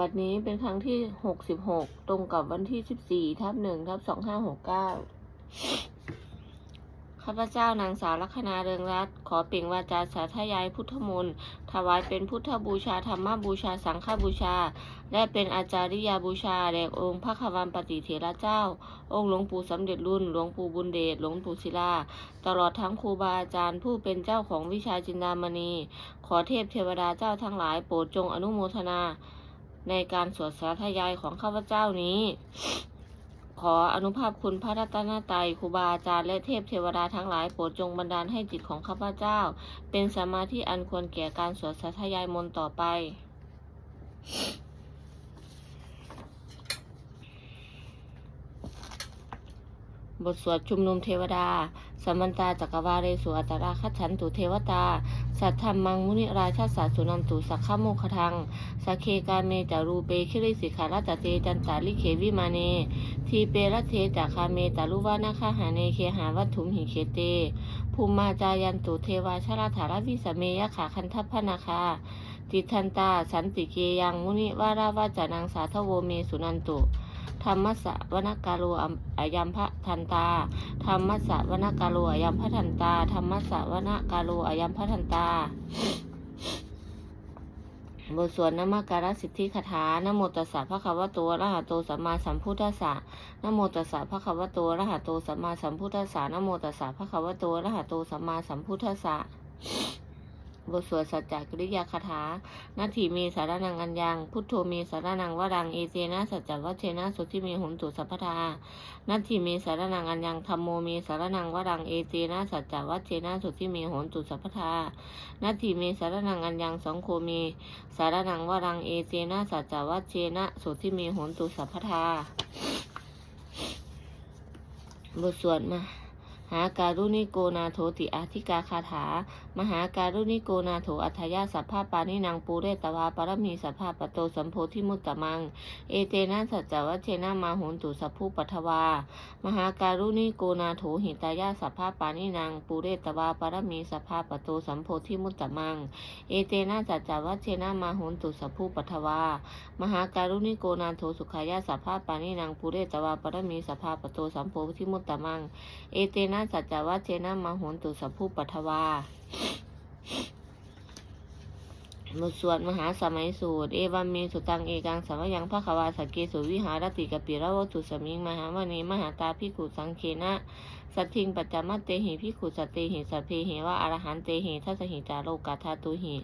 บัดนี้เป็นครั้งที่หกสิบหกตรงกับวันที่สิบสี่ทับหนึ่งทับสองห้าหกเก้าข้าพเจ้านางสาวลัคนาเรืองรัตน์ขอเปล่งวาจาสาธยายพุทธมนต์ถวายเป็นพุทธบูชาธรรมบูชาสังฆบูชา และเป็นอาจาริยาบูชาแด่องค์พระควันปฏิเถระเจ้า องค์หลวงปู่สำเร็จรุ่นหลวงปู่บุญเดชหลวงปู่ศิลา ตลอดทั้งครูบาอาจารย์ผู้เป็นเจ้าของวิชาจินดามณี ขอเทพเทวดาเจ้าทั้งหลายโปรดจงอนุโมทนา ในการสวดสาธยายของข้าพเจ้านี้ ขออนุภาพคุณพระรัตนตรัยครูบาอาจารย์และเทพเทวดาทั้งหลายโปรดจงบันดาลให้จิตของข้าพเจ้า เป็นสมาธิอันควรแก่การสวดสาธยายมนต์ต่อไปบทสวดชุมนุมเทวดา สัมมันตาจักรวาเรสุอัตตราคัจฉันตุเทวตา สัทธรรมังมุนิราชาสัสสุนันตุสักขโมคทังสักเคกาเมจารูเปคิริสิขาราจเตจันตาลิเขวิมาเน ทีเปรเทจาคาเมตาลุวานาคาหาเนเคหาวัตถุมหิเคเต ภูมิมาจายันตุเทวาชราธารวิสเมยขาคันทัพพนาคาติทันตาสันติเกยังมุนิวาราวาจานังสาทโวเมสุนันตุ ธรรมสสวนกาโลอัมอายัมพะทันตาธรรมสสวนกาโลอายัมพะทันตา ธรรมสสวนกาโลอายัมพะทันตาบทสวดนมการสิทธิคาถานโมตัสสะพระคะวโตอะระหะโตสัมมาสัมพุทธัสสะนโมตัสสะพระคะวโตอะระหะโตสัมมาสัมพุทธัสสะนโมตัสสะพระคะวโตอะระหะโตสัมมาสัมพุทธัสสะ บทสวดสัจจกริยาคาถานาทีมีสารนังอัญญัง พุทโธมีสารนังวรัง เอเจนะสัจจวัชเชนะสุทิมีหุนตุสัพพทานาทีมีสารนังอัญญังธรรมโมมีสารนังวรัง เอเจนะสัจจวัชเชนะสุทิมีหุนตุสัพพทานาทีมีสารนังอัญญังสองโคมีสารนังวรัง เอเจนะสัจจวัชเชนะสุทิมีหุนตุสัพพทาบทสวดมา หาการุณิโกนาโถติอาธิกาคาถา มหาการุณิโกนาโถอัฏฐยาสัพพาปานินางปูเรตวาปรมีสัพพาปโตสัมโพธิมุตตมัง เอเตนะสัจจวัชเชนะมาหุนตุสัพพุปัทวา มหาการุณิโกนาโถหิตายาสัพพาปานินางปูเรตวาปรมีสัพพาปโตสัมโพธิมุตตมัง เอเตนะสัจจวัชเชนะมาหุนตุสัพพุปัทวา มหาการุณิโกนาโถสุขายาสัพพาปานินางปูเรตวาปรมีสัพพาปโตสัมโพธิมุตตมัง เอเตนะนาสัจจวัเชนะมาหุนตุสัพพุปัทวาบทสวดมหาสมัยสูตร เอวัมเมสุตังเอกังสัมยังพระขวาสกเกสุวิหารติกปิระวตุสมิงมหาวณีมหาตาพิขุสังเคนะสัทิงปัจจมัตเตหิพิขุสัตเตหิสัพเพหิวะอรหันเตหิทัสหิจาโลกาธาตุหิ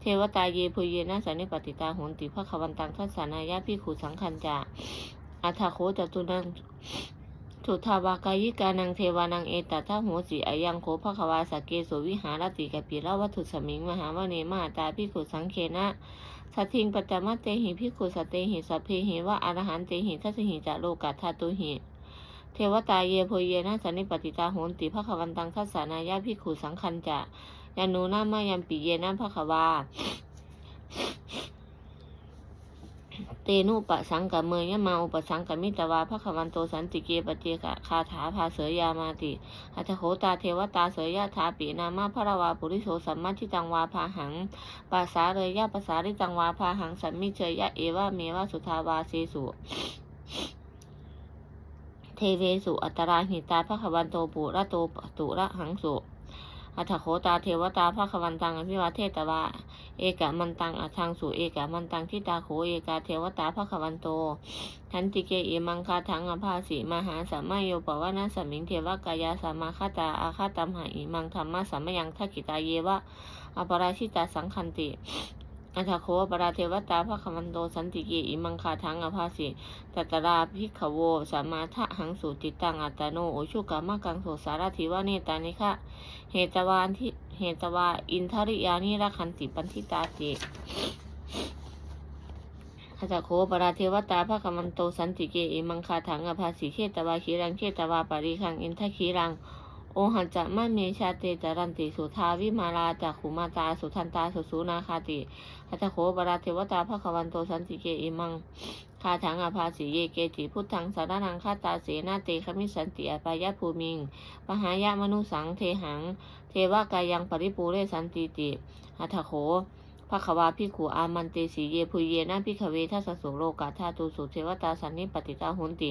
เทวตาเยพุเยนะสันนิปติตาโหนติพระขวันตังทัสสานายะพิขุสังคันจาอัฏฐโคจตุนัง สุทาวากายิกานังเทวานังเอตตะโหสีอายังโคภควาสเกสุวิหารติกปิระวัตถุสมิงมหาวเนมาตาพิขุสังเคนะสัทิงปัจจมัตเตหิพิขุสเตหิสัพเพหิวะอรหันเตหิทัสหิจะโลกัตถาตุหิเทวตาเยโพเยนะสันนิปติตาโหนติภควันตังทัสสานายาพิขุสังคันจะยานุนามายัมปิเยนะภควา เตนุปะสังกะเมยยะมาอุปสังกะมิตวาพระควันโตสันติเกปเจกะคาถาภาเสยยามาติอัตโขตาเทวตาเสยยะทาปินามาพระวาปุริโสสัมมาทิตังวาพาหังปัสสาเรยะปัสสาริตังวาพาหังสัมมิเชยยะเอวะเมวะสุทาวาเสสุเทเวสุอัตราหิตาพระควันโตปุระโตปตุระหังสุ อัตโคตาเทวตาพระควันตังอภิวาเทตวาเอกะมันตังอัทังสุเอกะมันตังทิตาโขเอกาเทวตาภควันโต ทันติเกอิมังคาทังอภาสิมหาสัมมาโยปวานาสมิงเทวกายาสัมมาคตาอาคาตัมหาอิมังธรรมะสัมมยังทักกิตาเยวะอปราชิตาสังคันติ อัตโคปราเทวตาภควันโตสันติเกอิมังคาทังอภาสิตัตราภิกขโวสัมมาทะหังสุติตังอัตโนโอชุกามากังโสสารทิวะเนตานิคะเหตวานที่เหตวาอินทริยานิรักขันติปันทิตาเจอาจจะโคปราเทวตาพระกมันโตสันติเกอิมังคาถังอภาสีเขตวาขีรังเขตวาปาริคังอินทขีรัง โอหันจะมั่นเมชาเตจารันติสุทาวิมาลาจากขุมาตาสุทันตาสุสุนาคาติอาจจะโคปราเทวตาพระกวันโตสันติเกอิมังคาถังอภาสีเยเกจิพุทธังสารนังคาตาเสนาเตคมิสันติอปายะภูมิงปหายะมนุสังเทหัง เทวกายังปริปูเรสันติติอัทโขภควาพิขูอามันเตสีเยพุเยนะพิขเวทัสสโสโลกาธาตุสุเทวตาสันนิปติตาหุนติ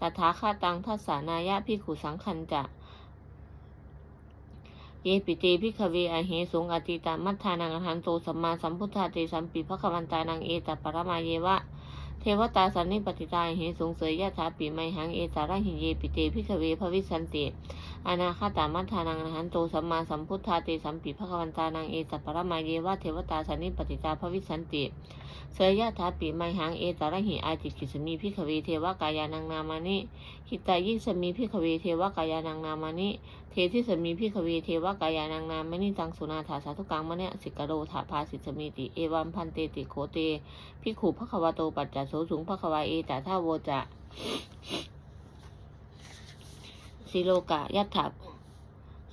ตถาคาตังทัสสานายะพิขูสังคันจะ เยปิเตพิขเวอเหสงอติตามัทธานังอหันโตสัมมาสัมพุทธาเตสัมปิภควันตานังเอตปรมาเยวะ เทวตาสันนิปติตาเหสงเสยยะถาปิไมหังเอสาระหิเยปิเตพิขเวภวิสันติอนาคตามัทธานังอหันโตสัมมาสัมพุทธาเตสัมปิภควันตานังเอตปรมาเยวะ เทวตาสันนิปติตาภวิสันติเสยยะถาปิไมหังเอสาระหิอาติกิสมีพิขเวเทวกายานังนามานิหิตายิสมีพิขเวเทวกายานังนามานิ เททิสมีพิขเวเทวกายานางนามมณิตังสุนาถาสาธุกังมะเนสิกโรถาภาสิสมิติเอวัมพันเตติโคเตพิกขุภควาโตปัจจโสสุงภควาเอตท่าโวจะสิโลกะยัตถา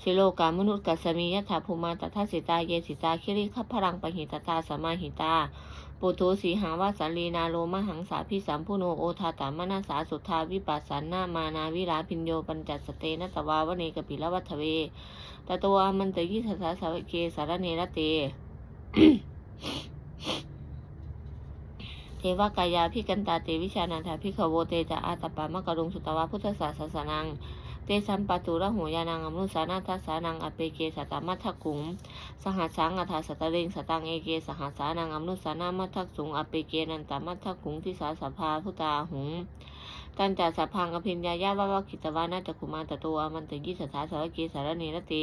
สิโลกามนุษย์กัสมียัตถาภูมาตถาสิตาเยสิตาคิริขัพพรังปหิตตาสมาหิตา ปุถุสีหาวาสันลีนาโลมหังสาพิสัมพุโนโอทาตามนาสาสุทธาวิปัสสันนามานาวิลาพิญโยปัญจสเตนะตวาวเนกปิลวัฏเวตตัวมันตยิสสะสาวเกสารเนรเต เทวกายาพิกันตาเตวิชานันทาพิขโวเตจะอาตปามะกรุงสุตวาพุทธศาสสนัง เตสัมปตุระหูยานังอมุสานาทัสานังอเปเกสตามัทธกุงสหัสังอัฏฐสตะเรงสตังเอเกสหัสานังอมุสานามัททักสุงอเปเกนันตามัททักขุงทิสาสภาพุตาหุงตันจัสสะพังอภิญญายาวาวกิตวานาจักขุมาตตัวมันตยิสถาสาวเกสารเนรเต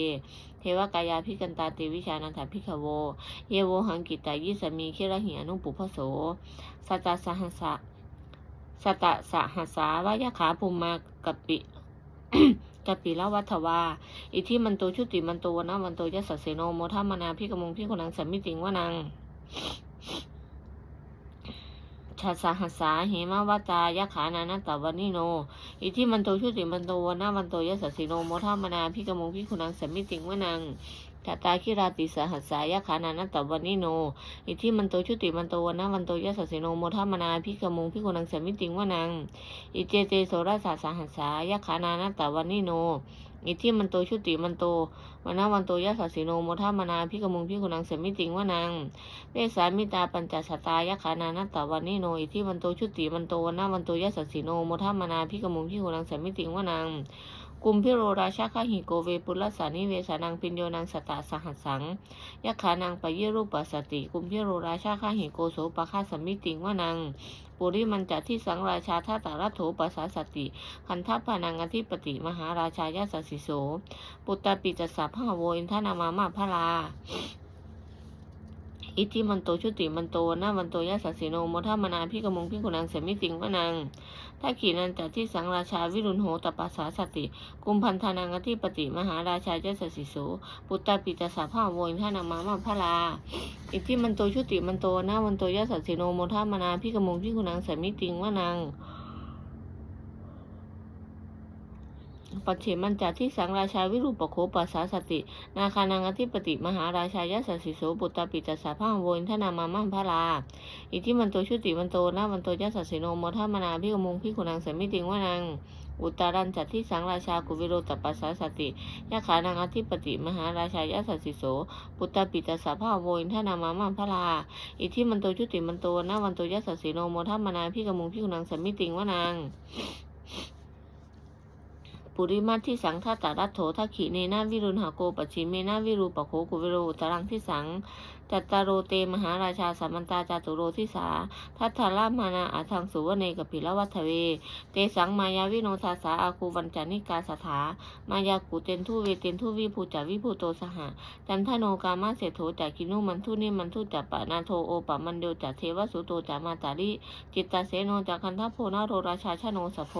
เทวกายาพิกันตาเตวิชานันทพิขโว เยโวหังกิตายิสมีเคระหิอนุปุพโสสัตสหัสสะสัตตสหัสสาวายขาภูมากปิ กปิละวัฏวา อิทิมันโตชุติมันโตวนะมันโตยะสสเสโนโมทัมมนาพิกมงพิกนังสัมมิติงวนังชาสาหัสาเหมาวาตายะขานานตตวันิโน อิทิมันโตชุติมันโตวนะมันโตยสสสิโนโมทัมมนาพิกมงพิกนังสัมมิติงวนัง ตตาคิราติสหัสสายะขานานัตตวันนิโน อิทิมันโตชุติมันโตวนะมันโตยสสสิโนโมทัมมนาพิกมุงพิกุนังสมิติงวนัง อิเจเตโสราสาสหัสสายะขานานัตตวันนิโน อิทิมันโตชุติมันโตวนาวันโตยะสัสโนโมทัมมนาพิกมุงพิกุนังเสมิติงวนังเวสามิตาปัญจสตายะขานานัตตวันนิโน อิทิมันโตชุติมันโตวนาวันโตยะสัสโนโมทัมมนาพิกมุงพิกุนังเสมิติงวนัง กุมพิโรราชาคาหิโกเวปุลสานิเวสานังพิญโยนังสตาสหัสสังยะขานังปะเยรูปปัสติ กุมพิโรราชาคาหิโกโสปะคาสมิติงวนังปุริมันจัที่สังราชาท่าตารัโถปัสสาสติ คันทัพพานังอธิปติมหาราชายาสสิโส ปุตตปิจัสาพหโวอินทนามามาพลา อิทธิมันโตชุติมันโตนามันโตยะสัสสิโนโมทัมมนาพิกมงพิกุนังเสมิติงวนังถ้าขีนันจัที่สังราชาวิรุณโหตปัสสาสติ กุมพันธานังอธิปติมหาราชายะสัสสิโสปุตตปิจสาพหโวอินทนามามาพลาอิทธิมันโตชุติมันโตนามันโตยะสัสสิโนโมทัมมนาพิกมงพิกุนังเสมิติงวนัง ปัจเฉมันจัที่สังราชาวิรูปโคปัสสาสติ นาคานังอธิปติมหาราชายสัสสิโสปุตตปิจสาพังโวินทนามามั่งพระลา อิทิมันโตชุติมันโตนามันโตยัสสิโนโมทัมนาพิกมุงพิกุนังสมิติงวานังอุตารันจัดที่สังราชากุวิโรตปัสสาสติยะขานังอธิปติมหาราชายสัสสิโสปุตตปิจสาพหังโวินทนามามั่งพระลา อิทิมันโตชุติมันโตนามันโตยัสสสิโนโมทัมมนาพิกมุงพิกุนังสมิติงวานัง ปุริมาที่สังฆาตารัตโถทักขิเนนาวิรุณหาโกปชิเมนาวิรูปโคกุวิโรตรังที่สัง จัตตารโรเตมหาราชาสัมมันตาจาตุโรทิสา ทัตถารามานาอาทังสุวเนกปิลวัฏเว เตสังมายาวิโนทาสาอาคูวันจานิกาสถามายากุเตนทุเวเตนทุวิภูจาวิภูโตสหจันทโนกามาเสโถจากกินุมันทุนิมันทุจัปปะนาโทโอปะมันเดวจากเทวสุโตจามาตาริจิตตาเสโนจากคันทโพนาโรราชาชโนสโพ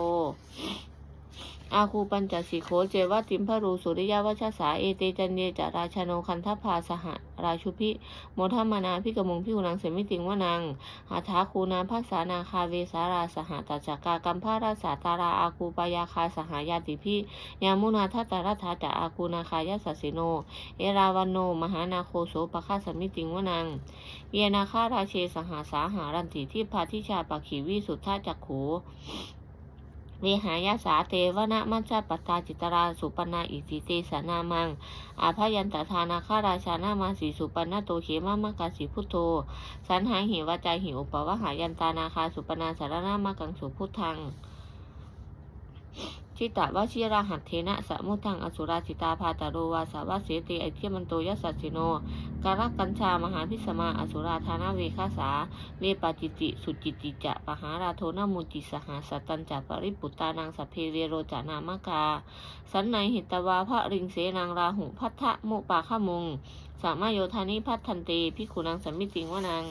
อาคูปัญจสีโขเจวะติมพรูสุริยวัชสาเอเตจันเยจาราชโนคันทพาสหราชุพิโมทัมมานาพิกมงพิวนังเสมิติงวนังหาถาคูนาภัสสานาคาเวสาราสหตัจจกากัมพาราสาตาราอาคูปายาคาสหายาติพิยามุนาทัตตารัฐาจะอาคูนาคายาสสิโน เอราวันโน มหานาโคโสปะคาสมิติงวนัง เยนาคาราเชสหาสาหารันติที่พาทิชาปะขีวิสุทธาจักขู เวหายาสาเทวนะมัจจปตาจิตราสุปนาอิสิเตสนามัง อาพยันตทานาคาราชานามาสีสุปนาโตเขมามกาสีพุทโธ สันหาหิวาจาหิวปวะหายันตานาคาสุปนาสารนามากังสุพุทธัง ชิตะวชิราหัตเทนะสมุทังอสุราจิตาพาตาโรวาสาวาเสติไอเทียมันโตยสสสิโนการกัญชามหาพิสมาอสุราธานาเวคาสาเวปาจิติ สุจิติจะปหาราโทนามุจิสหาสตันจะปริปุตตานังสเพเวโรจานามกา สันในหิตวาพระริงเสนางราหุพัทธะมุปาขมุง สามารโยธานิพัทธันเตพิขุนังสัมมิติงวนัง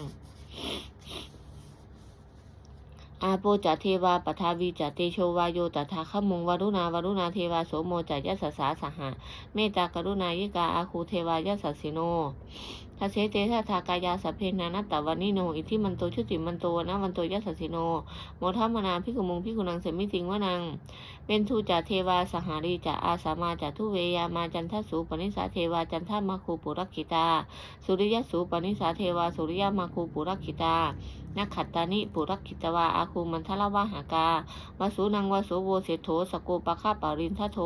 อาโปจัตเทวาปทาวีจะเตโชวาโยตถาขมุงวรุณาวรุณาเทวาโสโมจะยัสสาสหะเมตตากรุณายิกาอาคูเทวายัสสสิโน ทัเสเตทาทากายาสพเพนานัตตวานิโน อิทิมันโตชุติมันโตนะวันโตยัสสิโน โมทัมมนาพิกุมุงพิกุนังเสมิติงวนัง เป็นทูจะเทวาสหารีจะอาสามาจะทุเวยามาจันทสูปนิสาเทวาจันทมาคูปุรักขิตา สุริยสูปนิสาเทวาสุริยมาคูปุรักขิตานักขัตตานิปุรักขิตวาอาคูมันทละวะหากาวาสูนังวาสูโวเสโถสโกปะฆาปารินทโท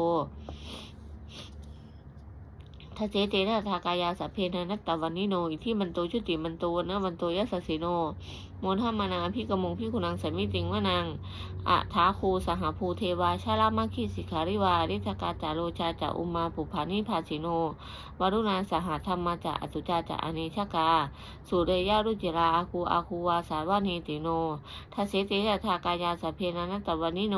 ทเจเจนะทากายาสัพเพนะนัตตวันนิโนอิที่มันโตชุติมันโตนะมันโตยะสสิโน โมทัมมานาพิกมงพิกุนังสมิติงวนังอะทาคูสหภูเทวาชาลามาคิสิขาริวาริทกาจาโรชาจาอุมาปุภานิภาสิโนวรุณาสหธรรมาจะอสุจาจะอเนชกา สุเรยารุจิราอาคูอาคูวาสารวาเนติโนทัเสเตยะทากายาสเพนะนัตวันนิโน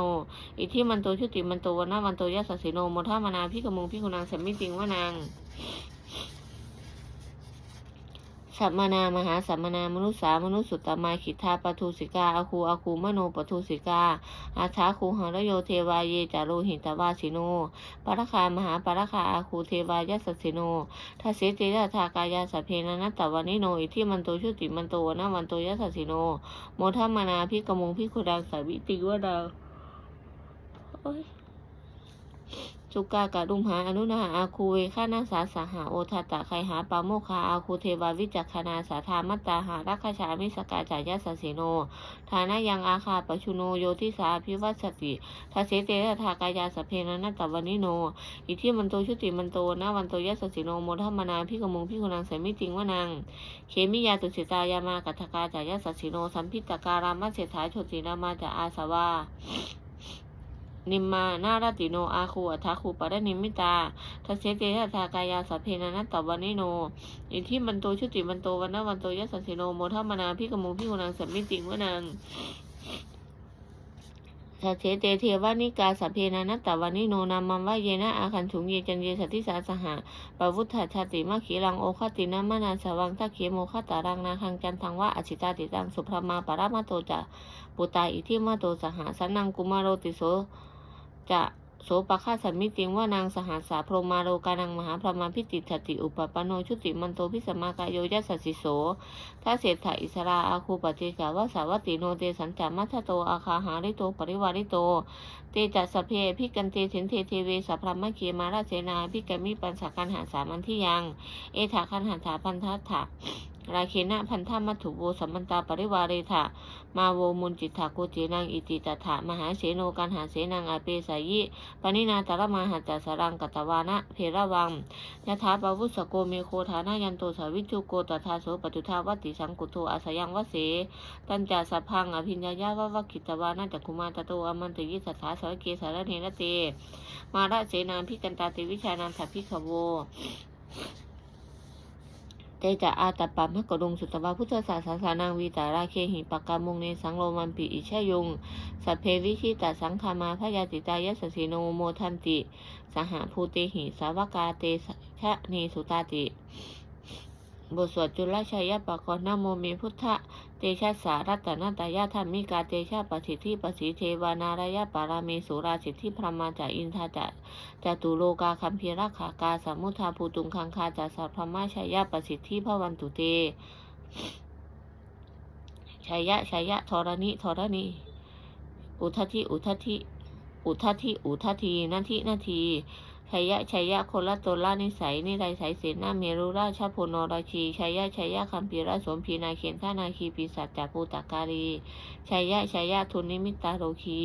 อิที่มันโตชุติมันโตวนาวันโตยัสสสิโนโมทัมมานาพิกมงพิกุนังสมิติงวนัง สัมมนามหาสัมมนามนุษสามนุษย์สุตตมาขิทาปทุสิกาอาคูอาคูมโนปทุสิกา อาชาคูหรโยเทวาเยจาโรหิตวาสิโนปรคามหาปรคาอาคูเทวายสสิโนทัสเสติยะทากายาสเพนนัตตวันนิโนอิที่มันโตชุติมันโตนะวันโตยสสิโน โมทัมมานาพิกมงพิคุดังสาวิติวดาโอ้ย จุกากะดุมหาอนุนาอาคูเวฆานาสาสหาโอทัตะไคหาปาโมคาอาคูเทวาวิจักขณาสาธามัตตาหารักขชามิสกาจายาสสสิโน ฐานะยังอาคาปชุโนโยทิสาพิวัสติทัสเสเตะทากายาสเพนะนัตตวันิโน อิทิมันโตชุติมันโตนะวันโตยัสสสิโนโมทัมมนาพิกมงพิกุนังเสมิติงวนังเขมิยาตุสิตายามากัตถกาจายาสสสิโนสัมพิตการามัสเสถาโชตินามาจาอาสวา นิมมานาราติโน อาคูอัทาคูปะระนิมิตาทัเสเตทะทากายาสัพเพนะนัตตวันิโน อิทิมันโตชุติมันโตวันนวันโตยัสสสิโนโมทัมนาพิกมุพิกุนังสัมมิติงวนังทัเสเตเทวานิกาสัพเพนะนัตตวันนิโนนามัมวะเยนะอาคันถุงเยจันเยสัติสาสหะปะวุฒชาติมะขีรังโอคตินะมะนาสวังทักเขโมคตารังนาคังจันทังวะอชิตาติตังสุพรมาปรามาโตจะปุตตาอิทิมาโตสหะสันนังกุมารโรติโส จะโสปะฆาสัมมิติงว่านางสหัสสาพรมาโลกานังมหาพรหมาพิติถติอุปปโนชุติมันโตพิสมากายโยยัสสิโสท้าเศรษฐาอิสราอาคูปฏิกาวาสาวติโนเตสัญจามัทโตอาคาหาริโตปริวาริโต เตจัสสพเพพิกันเตเถนเทเทเวสัพพรมะเขมาราเสนาพิกามิปัญสกันหาสามันที่ยัง เอถาคันหันถาพันทัตถะ ราเคนะพันธมัตถุโวสัมมันตาปริวาเรถะมาโวมุนจิตถาโกเจนังอิติตถามหาเสโนกันหาเสนังอาเปสายิปณินาตระมาหัจจสรังกัตวานะเพระวังยะถาปวุสโกเมโคฐานายันโตสาวิจุโกตถาโสปตุทาวัติสังกุโทอาสยังวเส ตัญจาสพังอภิญญายาวะวะกิตวานาจักคุมาตโตอมันตยิสัทธาสวเกสารเนรเต มาระเสนาพิกันตาติวิชานันทพิขโว เตจะอาตปะมะกะดงสุตวาพุทธศาสสานางวีตาราเคหิปกามุงเนสังโลมันปิอิชยงสัพเพวิชิตาสังคามาพยาติตายสสิโนโมทันติ สหภูเตหิสาวกาเตชะเนสุตาติ บทสวดจุลชัยปะกรนะโมเมพุทธะเตชะสารัตนาตายาธรรมิกาเตชะปสิทธิปสิเทวานารายะปาราเมสุราสิทธิพรหมาจาอินทาจะจตุโลกาคัมพีรักขากาสมุทาภูตุงคังคาจาสัพพมาชัยยะปสิทธิพระวันตุเตชัยยะชัยยะธรณิธรณีอุทธิอุทธิอุทธิอุทธินาทินาที ชัยยะชัยยะคละตนละนิสัยนิไรสายเสนาเมรุราชาพลนราชีชัยยะชัยยะคัมพีราสมพีนาเคนท่านาคีปีสัจจาภูตการีชัยยะชัยยะทุนนิมิตาโรคี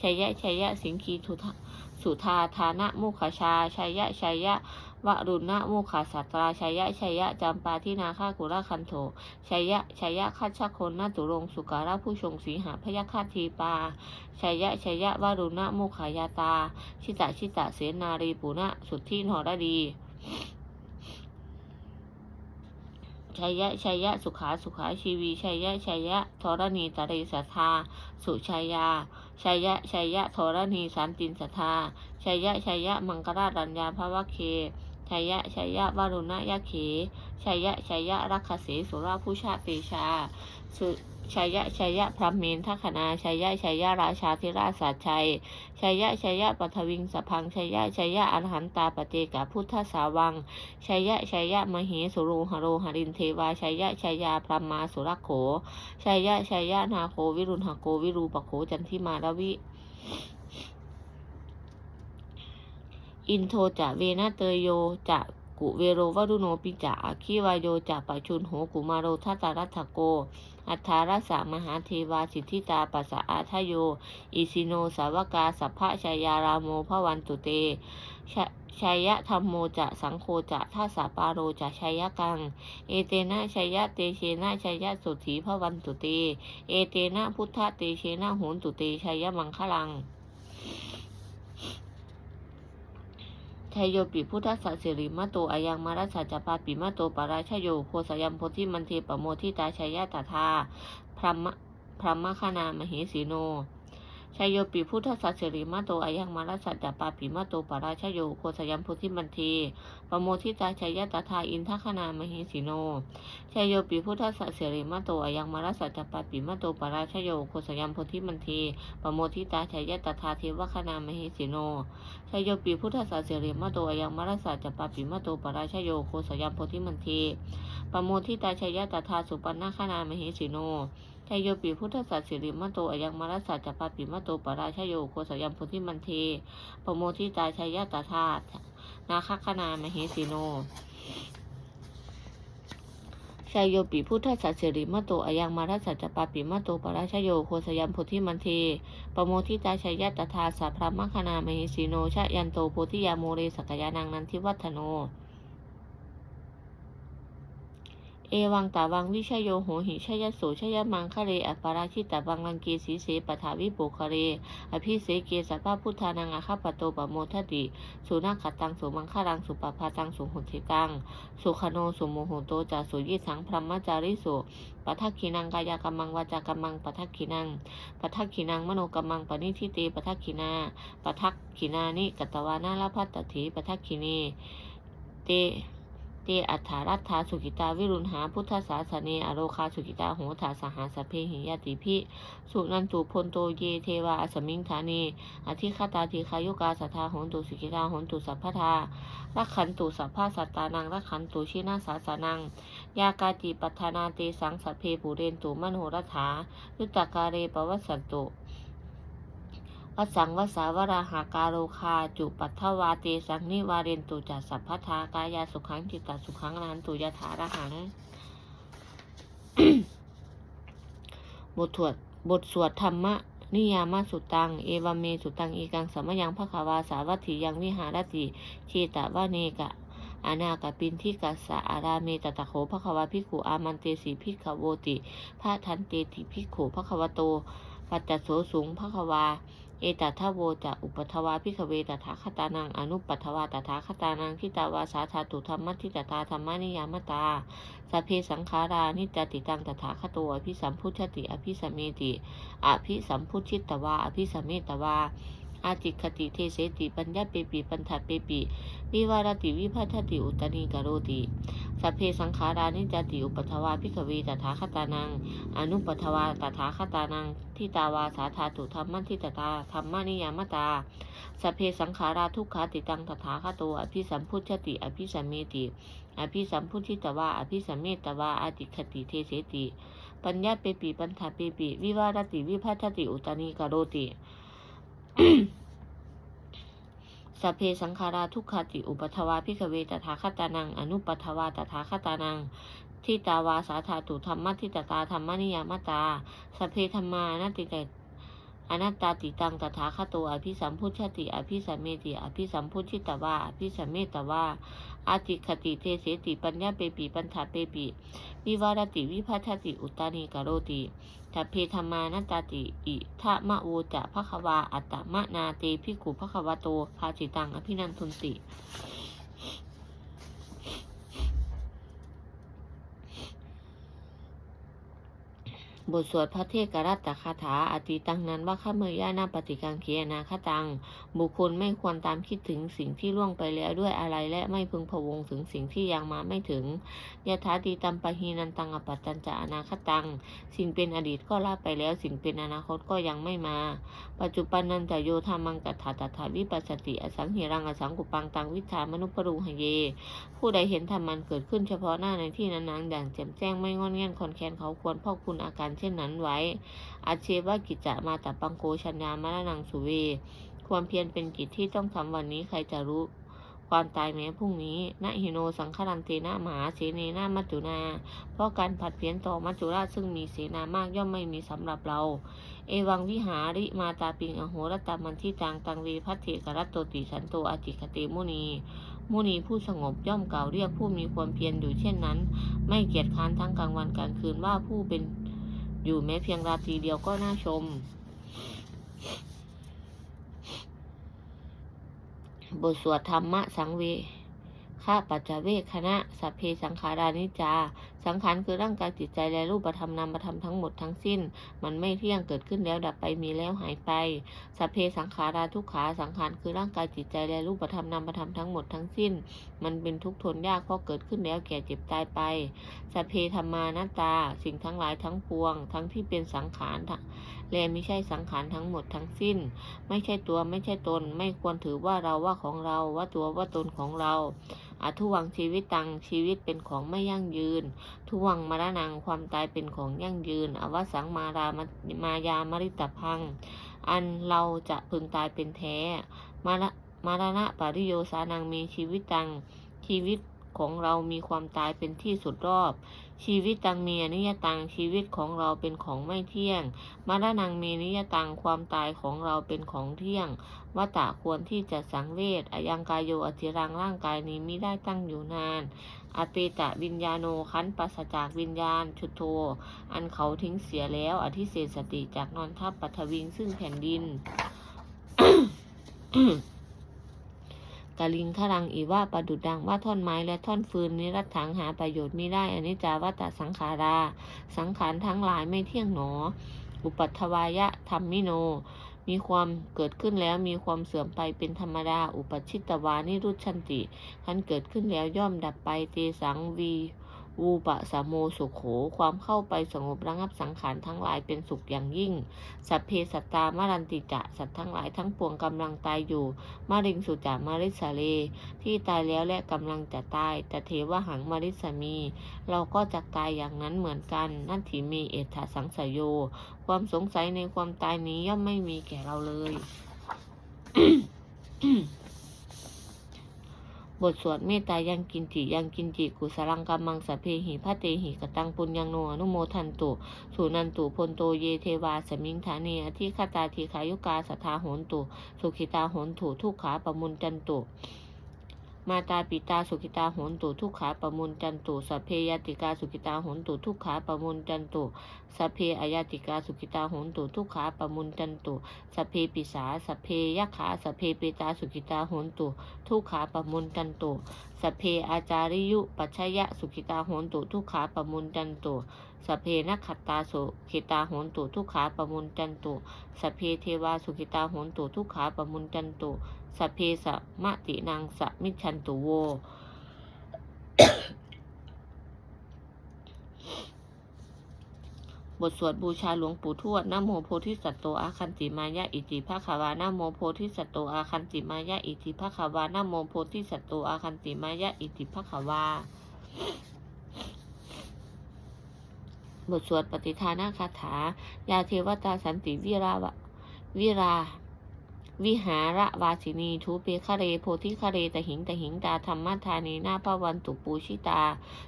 ชัยยะชัยยะสิงคีทุทสุธาธานะมุขชาชัยยะชัยยะ วรุณะมุขาสัตราชัยยะชัยยะจำปาทินาคากุระคันโถชัยยะชัยยะคัชคนนาตุรงสุการะผู้ชงสีหาพยาคาทีปาชัยยะชัยยะวรุณะมุขายาตา ชิตะชิตะเสนารีปุณะสุทธินหรดี ชัยยะชัยยะสุขาสุขาชีวีชัยยะชัยยะธรณีตรีสัทธาสุชัยยาชัยยะชัยยะธรณีสันตินสัทธาชัยยะชัยยะมังกรารัญญาภวะเค ชัยยะชัยยะวารุณะยะเขชัยยะชัยยะรักขเสสุราผู้ชาติชาสุชัยยะชัยยะพระเมนทัคณาชัยยะชัยยะราชาธิราชสัจชัยชัยยะชัยยะปัทวิงสพังชัยยะชัยยะอรหันตาปเจกะพุทธสาวังชัยยะชัยยะมเหสุโรหโรหรินเทวาชัยยะชัยยาพระมาสุรโขชัยยะชัยยะนาโควิรุณหโกวิรูปโขจันทิมาราวิ อินโทจะเวนะเตยโยจะกุเวโรวรุโนปิจะอาคิวายโยจะปัจจุนโหกุมาโรทัตารัตโก อัฏฐารัสสะมหาเทวาสิทธิตาปัสสะอาทโย อิสิโนสาวกาสัพพะชายารามโมพระวันตุเตช,ชัยยะธรรมโมจะสังโฆจะทัสสะปาโรจะชัยยะกัง เอเตนะชัยยะเตเชนะชัยยะสุถีพระวันตุเต เอเตนะพุทธเตเชนะโหนตุเตชัยยะมังคลัง ชัยโยปิพุทธสัสสิริมาโตอายังมารัสสะจปาปิมาโตปาราชโยโคสยัมโพธิมันเทปโมทิตาชัยยะตถาพรหมพรหมคณามเหสีโน ชัยโยปิพุทธสัสสิริมะโตอายังมารัสสะจปาปิมะโตปาราชโยโคสยัมโพธิมันเทปโมทิตาชัยยะตถาอินทคณามเหสีโนชัยโยปิพุทธสัสสิริมะโตอายังมารัสสะจปาปิมะโตปาราชโยโคสยัมโพธิมันเทปโมทิตาชัยยะตถาเทวคณามเหสีโนชัยโยปีพุทธศาสริมะโตอายังมารสาจัปปาปิมะโตปราชโยโคสยัมโพธิมันเทปโมทิตาชัยยะตถาสุปันนาคานามเหสิโน ชัยโยปีพุทธศาสิริมะโตอายังมรสาจัปปาปิมะโตปราชโยโคสยัมโพธิมันเทปโมทิตาชัยยะตถานาคคานามเหสิโนชัยโยปิพุทธสัสสิริมะโตอายังมารัสสัจปาปิมะโตปราชโยโคสยัมโพธิมันเทปโมทิตาชัยยตถาสัพพะมคคณามหิสีโนชะยันโตโพธิยาโมเรสกยานังนันทิวัฒโน เอวังตาวังวิชยโยโหหิชยโสชยมังคะเรอปาราชิตาบังลังเกสีเสปถาวิปุคะเรอภิเสเกสัพพะพุทธานังอาคาปโตปโมทติสุนัขขตังสุมังคารังสุปภาตังสุหุติกังสุขโนสุโมโหโตจาสุยิสังพรหมจาริสุปัทกินังกายกรรมังวาจากรรมังปัทกินังปัทกินังมโนกรรมังปณิทิเตปัทกินาปัทกินานิกตวานาลพัตตถิปัทกินีเต เตอัฏฐารัตถาสุกิตาวิรุณหาพุทธศาสเนอโรคาสุกิตาโหถาสหาสเพหิยติพิสุนันตุพลโตเยเทวาอสมิงธานีอธิคตาธิคายุกาสัทธาโหนตุสุกิตาโหนตุสัพพทารักขันตุสัพพสัตตานังรักขันตุชินาสาสานัง ยากาจิปัฏนาเตสังสเพปุเรนตุมโนรัฐายุตตากาเรปวัสสันตุ วสังวสาวราหาการโรคาจุปัทถวาเตสังนิวาเรนตุจัสสัพพทากายาสุขังจิตตสุขังนันตุยถาระหังบทสวดบทสวดธรรมะนิยามาสุตัง เอวเมสุตังอีกังสัมยังภควาสาวัตถิยังวิหารติชีตะวะเนกะอานากปินทิกัสสะอาราเมตตะโขภควาภิขุอามันเตสีภิขโวติพระทันเตติภิขุภควโต ปัจจโสสูงภควา เอตัทโวจะอุปทวาพิขเวตถาคตานังอนุปัทวาตถาคตานังทิตาวาสาธาตุธรรมทิตตาธรรมนิยามตาสเพสังขารานิจติตังตถาคตัวอภิสัมพุทธติอภิสัมเมติอภิสัมพุทธิตวาอภิสัมเมตวา อาจิคติเทเสติปัญญาเปปิปัญถเปปิวิวารติวิพัทติอุตตนิกโรติสัพเพสังขารานิจติอุปทวาพิขเวตถาคตานัง อนุปทวาตถาคตานังทิตาวาสาธาตุธรรมทิตตาธรรมนิยามตาสัพเพสังขาราทุกขาติตังตถาคโตอภิสัมพุทธติ อภิสัมเมติ อภิสัมพุทธิตวาอภิสัมเมตวาอาติคติเทเสติ ปัญญาเปปิปัญถาเปปิวิวารติวิพัทติอุตตนิกโรติ สัพเพสังขาราทุกขติอุปัทวาพิกเวตถาคตานัง อนุปัทวาตถาคตานังทิตาวาสาธาตุธรรมะทิตตาธรรมนิยามตาสัพเพธรรมานาติเต อนัตตาติตังตถาคตโตอภิสัมพุทธติอภิสัมเมติอภิสัมพุทธิตวาอภิสัมเมตวาอาติคติเทเสติปัญญาเปปิปัญถาเปปิวิวารติวิพัชติอุตานิกโรติทัพเพธรรมานัตตาติอิทะมะโวจะภควาอัตตมะนาเตภิกขุภควโตภาจิตังอภินันทุนติ บทสวดพระเทกรัตตคาถาอติตังนั้นว่าข้าเมยานาปฏิกังเคียนาคตัง บุคคลไม่ควรตามคิดถึงสิ่งที่ล่วงไปแล้วด้วยอะไรและไม่พึงพวงถึงสิ่งที่ยังมาไม่ถึงยถาตีตัมปะหีนันตังอปัตตัญจะอนาคตัง สิ่งเป็นอดีตก็ลาไปแล้ว สิ่งเป็นอนาคตก็ยังไม่มา ปัจจุบันนันจะโยธามังกัตถาตถาวิปัสสติอสังหิรังอสังกุปังตังวิชามนุปรุหเย ผู้ใดเห็นธรรมันเกิดขึ้นเฉพาะหน้าในที่นั้นๆอย่างแจ่มแจ้งไม่งอนเงียนคอนแคนเขาควรพ่อคุณอาการเช่นนั้นไว้ อาเชวกิจจะมาตปังโกชัญญามรณังสุเว ความเพียรเป็นกิจที่ต้องทำวันนี้ใครจะรู้ ความตายแม้พรุ่งนี้นะหิโนสังฆรันเตนะมหาเสเนนามัจจุนา เพราะการผัดเพี้ยนต่อมัจจุราชซึ่งมีเสนามากย่อมไม่มีสำหรับเรา เอวังวิหาริมาตาปิงอโหรตามันที่จางตังวีพัทเถกรัตโตติสันโตอจิคติมุนีมุนีผู้สงบย่อมกล่าวเรียกผู้มีความเพียรอยู่เช่นนั้น ไม่เกียจค้านทั้งกลางวันกลางคืนว่าผู้เป็น อยู่แม้เพียงราตรีเดียวก็น่าชม บทสวดธรรมะสังเวข้าปัจจเวคณะสัพเพสังขารานิจจา สังขารคือร่างกายจิตใจและรูปธรรมนามธรรมทั้งหมดทั้งสิ้น มันไม่เที่ยงเกิดขึ้นแล้วดับไปมีแล้วหายไปสัพเพสังขาราทุกขาสังขารคือร่างกายจิตใจและรูปธรรมนามธรรมทั้งหมดทั้งสิ้น มันเป็นทุกข์ทนยากเพราะเกิดขึ้นแล้วแก่เจ็บตายไปสัพเพธรรมานัตา สิ่งทั้งหลายทั้งปวง ทั้งที่เป็นสังขารทั้งและไม่ใช่สังขารทั้งหมดทั้งสิ้น ไม่ใช่ตัวไม่ใช่ตน ไม่ควรถือว่าเราว่าของเราว่าตัวว่าตนของเราอาทุวังชีวิตตังชีวิตเป็นของไม่ยั่งยืนทุวังมรณังความตายเป็นของยั่งยืน อวสังมารามมายามริตพัง อันเราจะพึงตายเป็นแท้ มารมารณะปริโยสานังมีชีวิตตังชีวิตของเรามีความตายเป็นที่สุดรอบ ชีวิตตังมีอนิยตังชีวิตของเราเป็นของไม่เที่ยง มรณังมีนิยตังความตายของเราเป็นของเที่ยงวัตตะควรที่จะสังเวชอายังกายโยอธิรังร่างกายนี้ไม่ได้ตั้งอยู่นาน อเปตะวิญญาโนคันปัสจากวิญญาณ ชุดโท อันเขาทิ้งเสียแล้ว อธิเศษสติจากนอนทับปัทวิงซึ่งแผ่นดินกาลิงขรังอีว่าประดุดดังว่าท่อนไม้และท่อนฟืนนิรัตถังหาประโยชน์ไม่ได้อนิจจาวัตตสังขารา สังขารทั้งหลายไม่เที่ยงหนอ อุปัทวายะธรรมิโน มีความเกิดขึ้นแล้วมีความเสื่อมไปเป็นธรรมดา อุปชิตวานิรุชันติทันเกิดขึ้นแล้วย่อมดับไปเตสังวีวูปะสามโมสุขโข ความเข้าไปสงบระงับสังขารทั้งหลายเป็นสุขอย่างยิ่ง สัพเพสัตตามารันติจะ สัตว์ทั้งหลายทั้งปวงกำลังตายอยู่ มาริงสุจามาริสาเล ที่ตายแล้วและกำลังจะตาย แต่เทวหังมาริสามี เราก็จะตายอย่างนั้นเหมือนกัน นั่นถีมีเอถาสังสยโย ความสงสัยในความตายนี้ย่อมไม่มีแก่เราเลย บทสวดเมตตายังกินจิยังกินจิกุสลังกัมมังสพเพหิพระเตหิกตังปุญญังโนอนุโมทันตุสุนันตุพลโตเยเทวาสมิงฐานีอธิคตาทีขายุกาสทาโหนตุสุขิตาโหนตุทุกขาปมุนจันตุ มาตาปิตาสุขิตาโหนตุทุกขาประมุนจันตุสัพเพยติกาสุขิตาโหนตุทุกขาประมุนจันตุสัพเพอายติกาสุขิตาโหนตุทุกขาประมุนจันตุสัพเพปิสาสัพเพยขาสัพเพปิตาสุขิตาโหนตุทุกขาประมุนจันตุสัพเพอาจาริยุปัชยะสุขิตาโหนตุทุกขาประมุนจันตุสัพเพนักขตาสุขิตาโหนตุทุกขาประมุนจันตุสัพเพเทวาสุขิตาโหนตุทุกขาประมุนจันตุ สัพเพสะมะตินางสะมิชันตุโว บทสวดบูชาหลวงปู่ทวดนโมโพธิสัตโตอาคันติมายะอิติภะคะวานโมโพธิสัตโตอาคันติมายะอิติภะคะวานโมโพธิสัตโตอาคันติมายะอิติภะคะวาบทสวดปฏิทานาคาถา ยาเทวตาสันติวิราวะวิรา วิหารวาสินีทูเปคะเรโพธิคะเรตหิงตหิงตาธรรมทานีนาภวันตุปูชิตา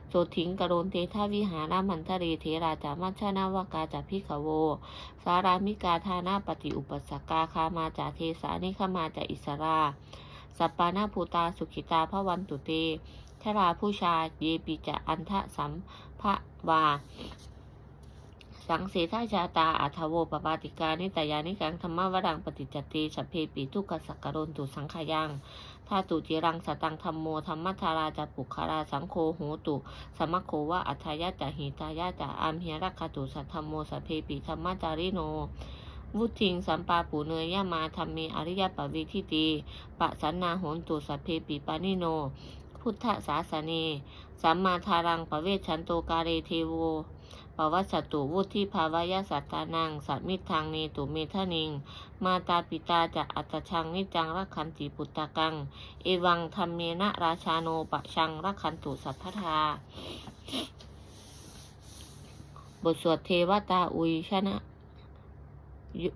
โสถิงกโรนเตทาวิหารามันทะเรเทราจามัชนาวกาจาพิขโว สารามิกาธานาปฏิอุปสกาคามาจาเทสานิขมาจาอิสราสัปปานาภูตาสุขิตาพระวันตุเตชราผู้ชาเยปิจะอันทะสัมภะวา สังเสทาชาตาอัทโวปปาติกานิตยานิกังธรรมวรังปฏิจจติสัพเพปิทุกขสักกรนตุสังขยังทาตุจิรังสตังธรรมโมธรรมทาราจาปุคาราสังโฆโหตุ สมะโควะอัทายะจาหิตายะจาอัมเหรักขตุสัทธรรมโมสัพเพปิธรรมจาริโนวุทิงสัมปาปูเนยยะมาธรรมเมอริยปวิทิตีปะสันนาโหนตุสัพเพปิปานิโน พุทธศาสเนสัมมาทารังปะเวชชันโตกาเรเทโว ปวัสตุวุธิภาวายสัตตานังสัมมิทางเนตุเมทะนิง มาตาปิตาจะอัตชังนิจังรักขันติปุตตะกัง เอวังธรรมเมนะราชาโนปะชังรักขันตุสัพพทา บทสวดเทวตาอุยชนะยุ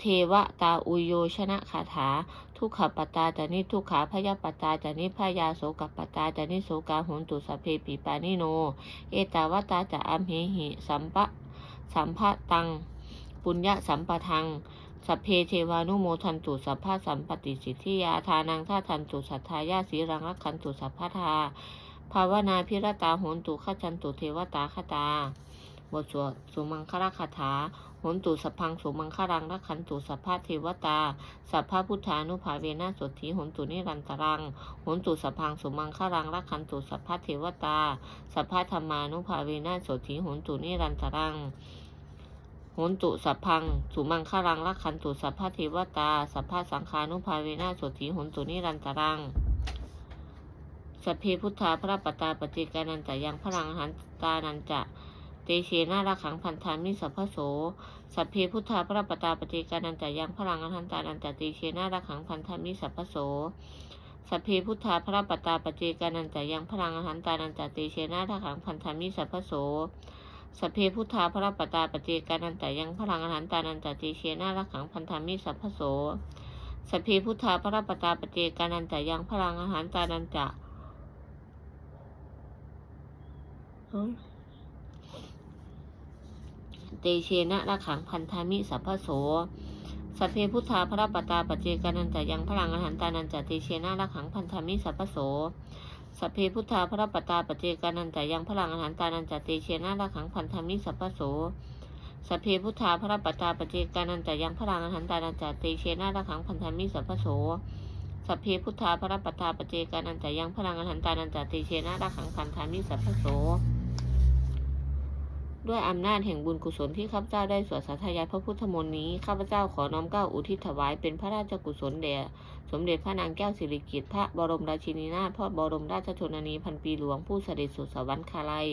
เทวตาอุโยชนะคาถา ทุกขปตาจานิทุกขาพยาปตาจานิพยาโสกปตาจานิโสกาหุนตุสเพปิปานิโน เอตาวตาจะอัมเหหิสัมปะสัมภะตัง ปุญญสัมปทังสัพเพเทวานุโมทันตุสัพพะสัมปติสิทธิยาทานังท่าทันตุสัทธายาสีรังรักขันตุสัพพทาภาวนาพิรตาโหนตุขจันตุเทวตาคตา บทสวดสุมังคลคาถา หนตุสพพังสุมังคลังรักขันตุสัพพะเทวตา สัพพะพุทธานุภาเวนะสดทีโหนตุนิรันตรังโหนตุสพพังสุมังคลังรักขันตุสัพพะเทวตา สัพพะธรรมานุภาเวนะสดทีโหนตุนิรันตรังโหนตุสัพพัง สุมังคลังรักขันตุสัพพะเทวตา สัพพะสังฆานุภาเวนะสดทีโหนตุนิรันตรังสัพเพพุทธาพระปตาปฏิกานันจะยังพลังหันตานันจะ เตเชนาราขังพันธามิสัพพโส สัพเพพุทธาพระปตาปฏิกานันจะยังพลังหันตานันจเตเชนาราขังพันธามิสัพพโส สัพเพพุทธาพระปตาปฏิกานันจะยังพลังหันตานันจเตเชนาราขังพันธามิสัพพโส สัพเพพุทธาพระปตาปฏิกานันจะยังพลังหันตานันจเตเชนาราขังพันธามิสัพพโส สัพเพพุทธาพระปตาปฏิกานันจะยังพลังหันตานันจะ เตเชนะระขังพันธามิสัพพโส สัพเพพุทธาพระปตาปเจกานันจะยังพลังอรหันตานันจะเตเชนะระขังพันธามิสัพพโส สัพเพพุทธาพระปตาปเจกานันจะยังพลังอรหันตานันจะเตเชนะระขังพันธามิสัพพโส สัพเพพุทธาพระปตาปเจกานันจะยังพลังอรหันตานันจะเตเชนะระขังพันธามิสัพพโสสัพเพพุทธาพระปตาปเจกานันจะยังพลังอรหันตานันจะเตเชนะระขังพันธามิสัพพโส ด้วยอำนาจแห่งบุญกุศลที่ข้าพเจ้าได้สวดสาธยายพระพุทธมนต์นี้ ข้าพเจ้าขอน้อมเกล้าอุทิศถวายเป็นพระราชกุศลแด่สมเด็จพระนางแก้วสิริกิติ์พระบรมราชินีนาถพระบรมราชชนนีพันปีหลวงผู้เสด็จสู่สวรรคาลัย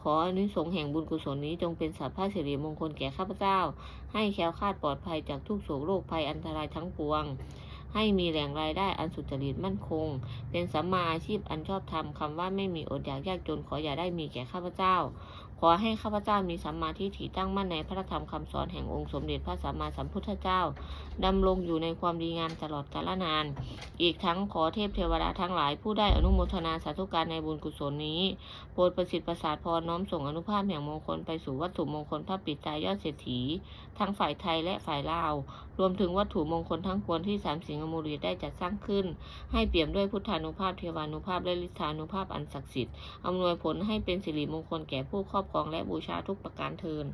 ขออนุสงแห่งบุญกุศลนี้จงเป็นสัพพะสิริมงคลแก่ข้าพเจ้า ให้แคล้วคลาดปลอดภัยจากทุกโศกโรคภัยอันตรายทั้งปวงให้มีแหล่งรายได้อันสุจริตมั่นคง เป็นสัมมาอาชีพอันชอบธรรมคำว่าไม่มีอดอยากยากจนขออย่าได้มีแก่ข้าพเจ้า ขอให้ข้าพเจ้ามีสัมมาทิฏฐิตั้งมั่นในพระธรรมคำสอนแห่งองค์สมเด็จพระสัมมาสัมพุทธเจ้าดำรงอยู่ในความดีงามตลอดกาลนาน อีกทั้งขอเทพเทวดาทั้งหลายผู้ได้อนุโมทนาสาธุการในบุญกุศลนี้ โปรดประสิทธิ์ประสาทพรน้อมส่งอนุภาพแห่งมงคลไปสู่วัตถุมงคลพระปิดตายอดเศรษฐี ทั้งฝ่ายไทยและฝ่ายลาว รวมถึงวัตถุมงคลทั้งปวงที่สามสิงห์มุรีได้จัดสร้างขึ้น ให้เปี่ยมด้วยพุทธานุภาพเทวานุภาพและฤทธานุภาพอันศักดิ์สิทธิ์อำนวยผลให้เป็นสิริมงคลแก่ผู้ครอบครองและบูชาทุกประการเทิน